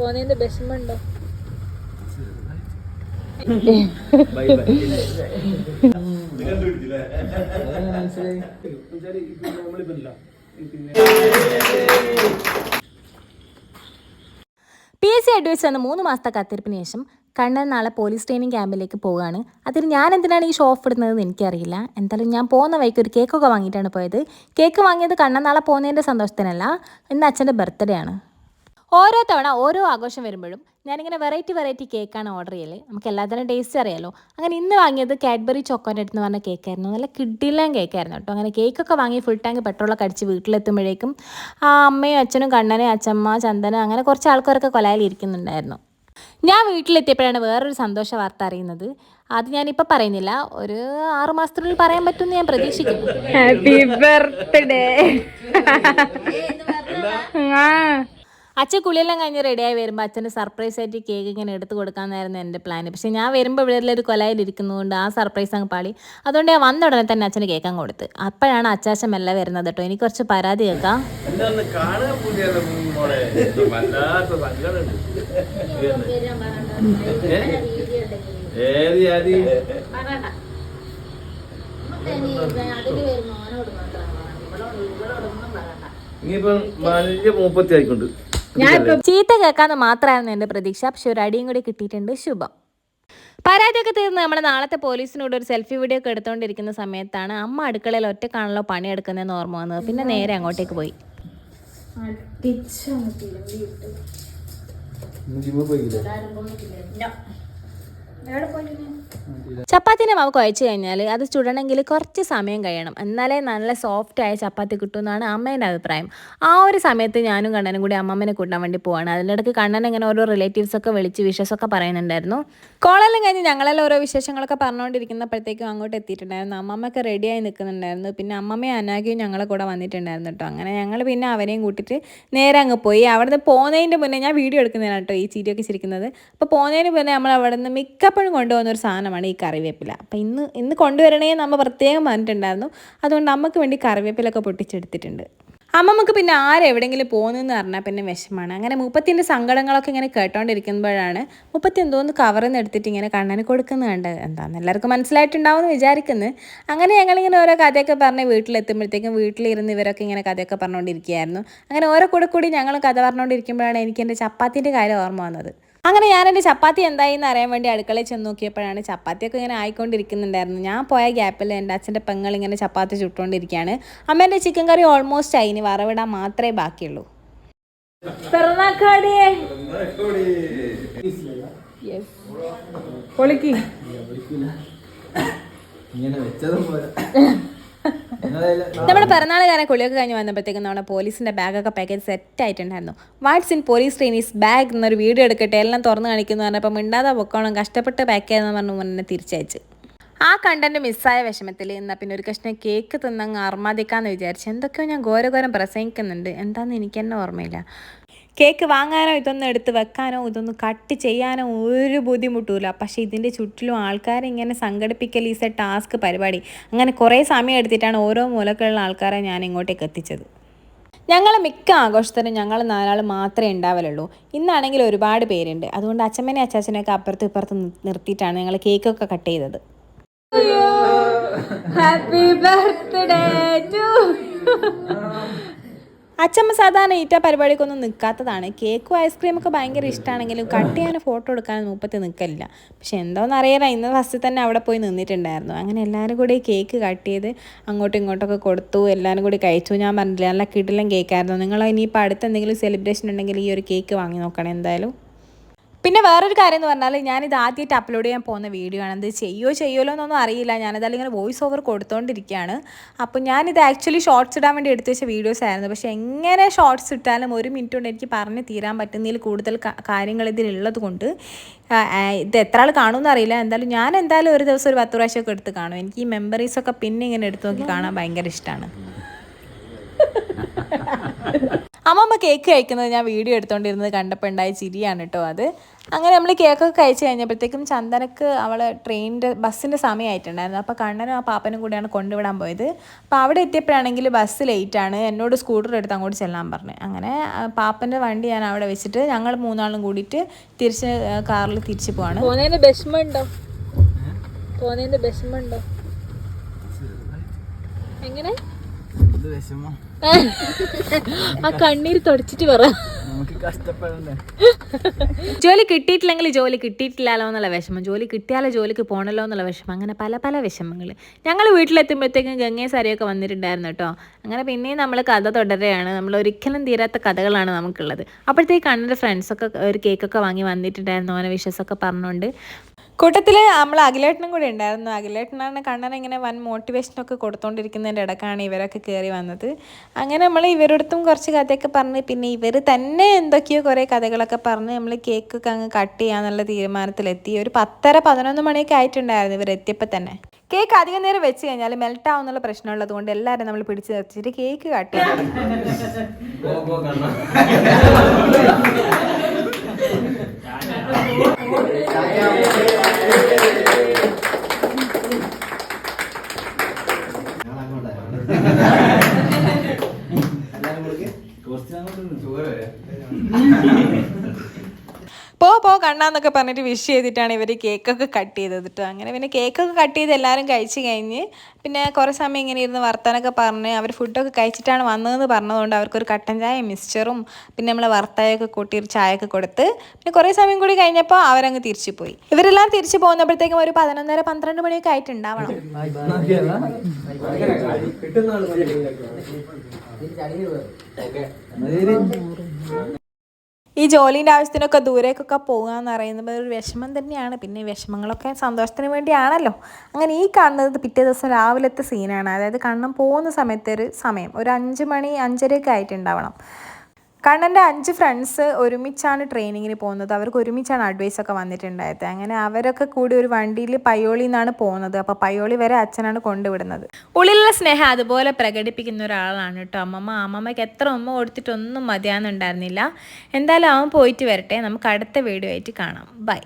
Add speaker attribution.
Speaker 1: പോന്നതിന്റെ വിഷമുണ്ടോ
Speaker 2: P S C advice എന്ന മൂന്ന് മാസത്തെ കാത്തിരിപ്പിന് ശേഷം കണ്ണൻ നാളെ പോലീസ് ട്രെയിനിങ് ക്യാമ്പിലേക്ക് പോവുകയാണ്. അതിന് ഞാൻ എന്തിനാണ് ഈ ഷോ ഓഫ് ഇടുന്നതെന്ന് എനിക്കറിയില്ല. എന്തായാലും ഞാൻ പോകുന്ന വഴിക്ക് ഒരു കേക്കൊക്കെ വാങ്ങിയിട്ടാണ് പോയത്. കേക്ക് വാങ്ങിയത് കണ്ണൻ നാളെ പോകുന്നതിന്റെ സന്തോഷത്തിനല്ല ഇന്ന് അച്ഛന്റെ ബർത്ത്ഡേ ആണ്. ഓരോ തവണ ഓരോ ആഘോഷം വരുമ്പോഴും ഞാനിങ്ങനെ വെറൈറ്റി വെറൈറ്റി കേക്കാണ് ഓർഡർ ചെയ്യൽ. നമുക്ക് എല്ലാത്തിനും ടേസ്റ്റ് അറിയാലോ. അങ്ങനെ ഇന്ന് വാങ്ങിയത് കാഡ്ബറി ചോക്കോനട്ട് എന്ന് പറഞ്ഞ കേക്കായിരുന്നു നല്ല കിഡിലാൻ കേക്കായിരുന്നു കേട്ടോ. അങ്ങനെ കേക്കൊക്കെ വാങ്ങി ഫുൾ ടാങ്ക് പെട്രോളൊക്കെ അടിച്ച് വീട്ടിലെത്തുമ്പോഴേക്കും ആ അമ്മയും അച്ഛനും കണ്ണനും അച്ഛമ്മ ചന്ദന അങ്ങനെ കുറച്ച് ആൾക്കാരൊക്കെ കൊലയിൽ ഇരിക്കുന്നുണ്ടായിരുന്നു. ഞാൻ വീട്ടിലെത്തിയപ്പോഴാണ് വേറൊരു സന്തോഷ വാർത്ത അറിയുന്നത്. അത് ഞാനിപ്പോൾ പറയുന്നില്ല. ഒരു ആറു മാസത്തിനുള്ളിൽ പറയാൻ പറ്റുമെന്ന് ഞാൻ പ്രതീക്ഷിക്കുന്നു.
Speaker 1: ഹാപ്പി ബർത്ത്ഡേ
Speaker 2: അച്ഛൻ കുളിയെല്ലാം കഴിഞ്ഞ് റെഡിയായി വരുമ്പോൾ അച്ഛന് സർപ്രൈസ് ആയിട്ട് കേക്ക് ഇങ്ങനെ എടുത്ത് കൊടുക്കാമെന്നായിരുന്നു എന്റെ പ്ലാൻ പക്ഷേ ഞാൻ വരുമ്പോൾ ഇവിടെ ഒരു കൊലയിൽ ഇരിക്കുന്നതുകൊണ്ട് ആ സർപ്രൈസ് അങ്ങ് പാളി. അതുകൊണ്ട് ഞാൻ വന്ന ഉടനെ തന്നെ അച്ഛന് അങ്ങ് കൊടുത്ത്. അപ്പോഴാണ് അച്ചാശം മെല്ലെ വരുന്നത് കേട്ടോ. എനിക്ക് കുറച്ച് പരാതി കേൾക്കാം.
Speaker 3: ഇനിയിപ്പം നാലഞ്ച് മൂപ്പത്തി ആയിക്കൊണ്ട്.
Speaker 2: ചീത്ത കേൾക്കാന്ന് മാത്രമായിരുന്നു എന്റെ പ്രതീക്ഷ. പക്ഷെ ഒരു അടിയും കൂടി കിട്ടിയിട്ടുണ്ട്. ശുഭം. പരാതിയൊക്കെ തീർന്ന് നമ്മുടെ നാളത്തെ പോലീസിനോട് ഒരു സെൽഫി വീഡിയോ ഒക്കെ എടുത്തുകൊണ്ടിരിക്കുന്ന സമയത്താണ് അമ്മ അടുക്കളയിൽ ഒറ്റക്കാണല്ലോ പണിയെടുക്കുന്നതെന്ന് ഓർമ്മ വന്നത്. പിന്നെ നേരെ അങ്ങോട്ടേക്ക് പോയി. ചപ്പാത്തിന്റെ മാവ് കുഴച്ച് കഴിഞ്ഞാൽ അത് ചുടണമെങ്കിൽ കുറച്ച് സമയം കഴിയണം. എന്നാലേ നല്ല സോഫ്റ്റ് ആയ ചപ്പാത്തി കിട്ടുമെന്നാണ് അമ്മേന്റെ അഭിപ്രായം. ആ ഒരു സമയത്ത് ഞാനും കണ്ണനും കൂടി അമ്മമ്മനെ കൂട്ടാൻ വേണ്ടി പോവാണ്. അതിനിടയ്ക്ക് കണ്ണൻ ഇങ്ങനെ ഓരോ റിലേറ്റീവ്സൊക്കെ വിളിച്ച് വിശേഷമൊക്കെ പറയുന്നുണ്ടായിരുന്നു. കോളെല്ലാം കഴിഞ്ഞ് ഞങ്ങളെല്ലാം ഓരോ വിശേഷങ്ങളൊക്കെ പറഞ്ഞുകൊണ്ടിരിക്കുന്നപ്പോഴത്തേക്കും അങ്ങോട്ട് എത്തിയിട്ടുണ്ടായിരുന്നു. അമ്മമ്മയൊക്കെ റെഡിയായി നിൽക്കുന്നുണ്ടായിരുന്നു. പിന്നെ അമ്മമ്മയും അനാഗിയും ഞങ്ങളെ കൂടെ വന്നിട്ടുണ്ടായിരുന്നു കേട്ടോ. അങ്ങനെ ഞങ്ങൾ പിന്നെ അവരെയും കൂട്ടിയിട്ട് നേരെ അങ്ങ് പോയി. അവിടുന്ന് പോകുന്നതിന്റെ മുന്നേ ഞാൻ വീഡിയോ എടുക്കുന്നതാണ് കേട്ടോ ഈ ചീരിയൊക്കെ ചിരിക്കുന്നത്. അപ്പോൾ പോകുന്നതിന് മുന്നേ നമ്മൾ അവിടെ നിന്ന് മിക്കപ്പോഴും കൊണ്ടുപോകുന്ന ഒരു സാധനമാണ് ഈ കറിവേപ്പില. അപ്പോൾ ഇന്ന് ഇന്ന് കൊണ്ടുവരണേ നമ്മൾ പ്രത്യേകം പറഞ്ഞിട്ടുണ്ടായിരുന്നു. അതുകൊണ്ട് അമ്മയ്ക്ക് വേണ്ടി കറിവേപ്പിലൊക്കെ പൊട്ടിച്ചെടുത്തിട്ടുണ്ട്. അമ്മമ്മക്ക് പിന്നെ ആരെവിടെങ്കിലും പോകുന്നതെന്ന് പറഞ്ഞാൽ പിന്നെ വിഷമാണ് അങ്ങനെ മുപ്പത്തിന്റെ സങ്കടങ്ങളൊക്കെ ഇങ്ങനെ കേട്ടോണ്ടിരിക്കുമ്പോഴാണ് മുപ്പത്തി എന്തോന്ന് കവറിൽ എടുത്തിട്ട് ഇങ്ങനെ കണ്ണന് കൊടുക്കുന്നത് കണ്ട് എന്താണെന്ന് എല്ലാവർക്കും മനസ്സിലായിട്ടുണ്ടാവും എന്ന് വിചാരിക്കുന്നു. അങ്ങനെ ഞങ്ങളിങ്ങനെ ഓരോ കഥയൊക്കെ പറഞ്ഞ് വീട്ടിലെത്തുമ്പോഴത്തേക്കും വീട്ടിലിരുന്ന് ഇവരൊക്കെ ഇങ്ങനെ കഥയൊക്കെ പറഞ്ഞുകൊണ്ടിരിക്കുകയായിരുന്നു അങ്ങനെ ഓരോ കൂടെ കൂടി ഞങ്ങൾ കഥ പറഞ്ഞുകൊണ്ടിരിക്കുമ്പോഴാണ് എനിക്ക് എന്റെ ചപ്പാത്തിന്റെ കാര്യം ഓർമ്മ വന്നത്. അങ്ങനെ ഞാൻ എന്റെ ചപ്പാത്തി എന്തായി എന്ന് അറിയാൻ വേണ്ടി അടുക്കളയിൽ ചെന്ന് നോക്കിയപ്പോഴാണ് ചപ്പാത്തിയൊക്കെ ഇങ്ങനെ ആയിക്കൊണ്ടിരിക്കുന്നുണ്ടായിരുന്നു. ഞാൻ പോയ ഗ്യാപ്പിൽ എന്റെ അച്ഛന്റെ പെങ്ങൾ ഇങ്ങനെ ചപ്പാത്തി ചുട്ടുകൊണ്ടിരിക്കുകയാണ്. അമ്മേന്റെ ചിക്കൻ കറി ഓൾമോസ്റ്റ് ആയി ഇനി വറവിടാൻ മാത്രമേ ബാക്കിയുള്ളൂ.
Speaker 4: ഇങ്ങനെ വെച്ചതും പോലെ
Speaker 2: നമ്മുടെ പിറന്നാളുകാരെ കുളിയൊക്കെ കഴിഞ്ഞ് വന്നപ്പോഴത്തേക്കും നമ്മുടെ പോലീസിന്റെ ബാഗൊക്കെ പാക്കേജ് സെറ്റ് ആയിട്ടുണ്ടായിരുന്നു. What's in police trainees bag എന്നൊരു വീഡിയോ എടുക്കട്ടെ എല്ലാം തുറന്ന് കാണിക്കുന്നു പറഞ്ഞപ്പോൾ മിണ്ടാതെ പൊക്കോണം കഷ്ടപ്പെട്ട് പാക്ക് ചെയ്യാന്ന് പറഞ്ഞു മുന്നേ തിരിച്ചയച്ച്. ആ കണ്ടന്റ് മിസ്സായ വിഷമത്തിൽ എന്നാൽ പിന്നെ ഒരു കഷ്ണം കേക്ക് തിന്നങ്ങ് അർമാദിക്കാന്ന് വിചാരിച്ചു എന്തൊക്കെയോ ഞാൻ ഘോരഘോരം പ്രസംഗിക്കുന്നുണ്ട്. എന്താണെന്ന് എനിക്ക് തന്നെ ഓർമ്മയില്ല. കേക്ക് വാങ്ങാനോ ഇതൊന്നും എടുത്ത് വെക്കാനോ ഇതൊന്നും കട്ട് ചെയ്യാനോ ഒരു ബുദ്ധിമുട്ടുമില്ല. പക്ഷേ ഇതിന്റെ ചുറ്റിലും ആൾക്കാരെ ഇങ്ങനെ സംഘടിപ്പിക്കൽ ഈസ് എ ടാസ്ക് പരിപാടി. അങ്ങനെ കുറേ സമയം എടുത്തിട്ടാണ് ഓരോ മൂലക്കുള്ള ആൾക്കാരെ ഞാൻ ഇങ്ങോട്ടേക്ക് എത്തിച്ചത്. ഞങ്ങൾ മിക്ക ആഘോഷത്തിനും ഞങ്ങൾ നാലാൾ മാത്രമേ ഉണ്ടാവലുള്ളൂ. ഇന്നാണെങ്കിൽ ഒരുപാട് പേരുണ്ട്. അതുകൊണ്ട് അച്ഛമ്മനെ അച്ചാച്ചനെയൊക്കെ അപ്പുറത്തും ഇപ്പുറത്തും നിർ- നിർത്തിയിട്ടാണ് ഞങ്ങൾ കേക്കൊക്കെ കട്ട് ചെയ്തത്.
Speaker 1: ഹാപ്പി ബർത്ത്ഡേ
Speaker 2: അച്ഛമ്മ സാധാരണ ഈറ്റ പരിപാടിക്കൊന്നും നിൽക്കാത്തതാണ്. കേക്കും ഐസ്ക്രീമൊക്കെ ഭയങ്കര ഇഷ്ടമാണെങ്കിലും കട്ട് ചെയ്യാൻ ഫോട്ടോ എടുക്കാൻ മുപ്പത്തി നിൽക്കലില്ല. പക്ഷെ എന്തോന്ന് അറിയാല ഇന്ന് ഫസ്റ്റ് തന്നെ അവിടെ പോയി നിന്നിട്ടുണ്ടായിരുന്നു. അങ്ങനെ എല്ലാവരും കൂടി കേക്ക് കട്ട് ചെയ്ത് അങ്ങോട്ടും ഇങ്ങോട്ടൊക്കെ കൊടുത്തു. എല്ലാവരും കൂടി കഴിച്ചു. ഞാൻ പറഞ്ഞില്ല നല്ല കിടിലം കേക്കായിരുന്നു. നിങ്ങൾ ഇനിയിപ്പോൾ അടുത്ത് എന്തെങ്കിലും സെലിബ്രേഷൻ ഉണ്ടെങ്കിൽ ഈ ഒരു കേക്ക് വാങ്ങി നോക്കണം എന്തായാലും. പിന്നെ വേറൊരു കാര്യം എന്ന് പറഞ്ഞാൽ ഞാനിത് ആദ്യമായിട്ട് അപ്ലോഡ് ചെയ്യാൻ പോകുന്ന വീഡിയോ ആണ്. അത് ചെയ്യോ ചെയ്യോലോ എന്നൊന്നും അറിയില്ല. ഞാനതായാലും ഇങ്ങനെ വോയിസ് ഓവർ കൊടുത്തുകൊണ്ടിരിക്കുകയാണ് അപ്പോൾ ഞാനിത് ആക്ച്വലി ഷോർട്സ് ഇടാൻ വേണ്ടി എടുത്തു വെച്ച വീഡിയോസ് ആയിരുന്നു. പക്ഷേ എങ്ങനെ ഷോർട്സ് ഇട്ടാലും ഒരു മിനിറ്റ് കൊണ്ട് എനിക്ക് പറഞ്ഞ് തീരാൻ പറ്റുന്നതിൽ കൂടുതൽ കാര്യങ്ങൾ ഇതിലുള്ളത് കൊണ്ട് ഇത് എത്ര ആൾ കാണുമെന്ന് അറിയില്ല. എന്തായാലും ഞാൻ എന്തായാലും ഒരു ദിവസം ഒരു പത്ത് പ്രാവശ്യമൊക്കെ എടുത്ത് കാണും. എനിക്ക് ഈ മെമ്മറീസൊക്കെ പിന്നെ ഇങ്ങനെ എടുത്ത് നോക്കി കാണാൻ ഭയങ്കര ഇഷ്ടമാണ് അമ്മമ്മ കേക്ക് കഴിക്കുന്നത് ഞാൻ വീഡിയോ എടുത്തുകൊണ്ടിരുന്നത് കണ്ടപ്പോൾ ഉണ്ടായ ചിരിയാണ് കേട്ടോ അത്. അങ്ങനെ നമ്മൾ കേക്കൊക്കെ കഴിച്ചു കഴിഞ്ഞപ്പോഴത്തേക്കും ചന്ദനക്ക് അവളെ ട്രെയിനിന്റെ ബസ്സിന്റെ സമയമായിട്ടുണ്ടായിരുന്നു അപ്പോൾ കണ്ണനും ആ പാപ്പനും കൂടിയാണ് കൊണ്ടുവിടാൻ പോയത്. അപ്പോൾ അവിടെ എത്തിയപ്പോഴാണെങ്കിൽ ബസ് ലേറ്റാണ് എന്നോട് സ്കൂട്ടർ എടുത്ത് അങ്ങോട്ട് ചെല്ലാൻ പറഞ്ഞു. അങ്ങനെ പാപ്പന്റെ വണ്ടി ഞാൻ അവിടെ വെച്ചിട്ട് ഞങ്ങൾ മൂന്നാളും കൂടിയിട്ട് തിരിച്ച് കാറിൽ തിരിച്ചു പോവാണ്.
Speaker 1: എങ്ങനെ?
Speaker 4: വിഷമം?
Speaker 1: ആ കണ്ണീർ തുടച്ചിട്ട് പറ.
Speaker 4: നമുക്ക് കഷ്ടപ്പെടണ്ടേ?
Speaker 2: ജോലി കിട്ടിയിട്ടില്ലെങ്കിൽ ജോലി കിട്ടിയിട്ടില്ലല്ലോ എന്നുള്ള വിഷമം. ജോലി കിട്ടിയാലോ ജോലിക്ക് പോകണല്ലോ എന്നുള്ള വിഷമം. അങ്ങനെ പല പല വിഷമങ്ങൾ ഞങ്ങൾ വീട്ടിലെത്തുമ്പോഴത്തേക്കും ഗംഗേ സാരിയൊക്കെ വന്നിട്ടുണ്ടായിരുന്നു കേട്ടോ. അങ്ങനെ പിന്നെയും നമ്മൾ കഥ തുടരുകയാണ്. നമ്മൾ ഒരിക്കലും തീരാത്ത കഥകളാണ് നമുക്കുള്ളത്. അപ്പോഴത്തേക്ക് കണ്ണിന്റെ ഫ്രണ്ട്സൊക്കെ ഒരു കേക്കൊക്കെ വാങ്ങി വന്നിട്ടുണ്ടായിരുന്നു. ഓനെ വിഷസൊക്കെ പറഞ്ഞുകൊണ്ട്. കൂട്ടത്തിൽ നമ്മൾ അഖിലേട്ടനും കൂടെ ഉണ്ടായിരുന്നു. അഖിലേട്ടനാണ് കണ്ണൻ ഇങ്ങനെ വൻ മോട്ടിവേഷനൊക്കെ കൊടുത്തോണ്ടിരിക്കുന്നതിന്റെ ഇടക്കാണ് ഇവരൊക്കെ കയറി വന്നത്. അങ്ങനെ നമ്മൾ ഇവരോടത്തും കുറച്ച് കഥയൊക്കെ പറഞ്ഞ് പിന്നെ ഇവർ തന്നെ എന്തൊക്കെയോ കുറേ കഥകളൊക്കെ പറഞ്ഞ് നമ്മൾ കേക്കൊക്കെ അങ്ങ് കട്ട് ചെയ്യാന്നുള്ള തീരുമാനത്തിലെത്തി. ഒരു പത്തര പതിനൊന്ന് മണിയൊക്കെ ആയിട്ടുണ്ടായിരുന്നു ഇവരെത്തിയപ്പോൾ തന്നെ. കേക്ക് അധികം നേരം വെച്ച് കഴിഞ്ഞാൽ മെൽറ്റ് ആവുന്നുള്ള പ്രശ്നമുള്ളത് കൊണ്ട് എല്ലാവരും നമ്മൾ പിടിച്ച് നിർത്തിയിട്ട് കേക്ക് കട്ട് ചെയ്തു. Thank you. പോ പോ കണ്ണാന്നൊക്കെ പറഞ്ഞിട്ട് വിഷ് ചെയ്തിട്ടാണ് ഇവർ കേക്കൊക്കെ കട്ട് ചെയ്തത് കേട്ടോ അങ്ങനെ പിന്നെ കേക്കൊക്കെ കട്ട് ചെയ്ത് എല്ലാവരും കഴിച്ച് കഴിഞ്ഞ് പിന്നെ കുറേ സമയം ഇങ്ങനെ ഇരുന്ന് വർത്താനൊക്കെ പറഞ്ഞ് അവർ ഫുഡൊക്കെ കഴിച്ചിട്ടാണ് വന്നതെന്ന് പറഞ്ഞതുകൊണ്ട് അവർക്കൊരു കട്ടൻ ചായ മിക്സ്ചറും പിന്നെ നമ്മൾ വർത്തായൊക്കെ കൂട്ടി ഒരു ചായയൊക്കെ കൊടുത്ത് പിന്നെ കുറേ സമയം കൂടി കഴിഞ്ഞപ്പോൾ അവരങ്ങ് തിരിച്ചു പോയി ഇവരെല്ലാം തിരിച്ചു പോകുന്നപ്പോഴത്തേക്കും ഒരു പതിനൊന്നര പന്ത്രണ്ട് മണിയൊക്കെ ആയിട്ടുണ്ടാവണം. ഈ ജോലീന്റെ ആവശ്യത്തിനൊക്കെ ദൂരേക്കൊക്കെ പോകുക എന്ന് പറയുന്നത് ഒരു വിഷമം തന്നെയാണ്. പിന്നെ വിഷമങ്ങളൊക്കെ സന്തോഷത്തിന് വേണ്ടിയാണല്ലോ. അങ്ങനെ ഈ കാണുന്നത് പിറ്റേ ദിവസം രാവിലത്തെ സീനാണ് അതായത് കണ്ണൻ പോകുന്ന സമയത്തെ ഒരു സമയം ഒരു അഞ്ച് മണി അഞ്ചരയൊക്കെ ആയിട്ടുണ്ടാവണം. കണ്ണന്റെ അഞ്ച് ഫ്രണ്ട്സ് ഒരുമിച്ചാണ് ട്രെയിനിങ്ങിന് പോകുന്നത്. അവർക്ക് ഒരുമിച്ചാണ് അഡ്വൈസ് ഒക്കെ വന്നിട്ടുണ്ടായത്. അങ്ങനെ അവരൊക്കെ കൂടി ഒരു വണ്ടിയിൽ പയ്യോളി നിന്നാണ് പോകുന്നത്. അപ്പോൾ പയ്യോളി വരെ അച്ഛനാണ് കൊണ്ടുവിടുന്നത്. ഉള്ളിലുള്ള സ്നേഹം അതുപോലെ പ്രകടിപ്പിക്കുന്ന ഒരാളാണ് കേട്ടോ. അമ്മമ്മ അമ്മമ്മയ്ക്ക് എത്ര ഉമ്മ കൊടുത്തിട്ടൊന്നും മതിയാകുന്നുണ്ടായിരുന്നില്ല എന്തായാലും അവൻ പോയിട്ട് വരട്ടെ. നമുക്ക് അടുത്ത വീഡിയോ ആയിട്ട് കാണാം. ബൈ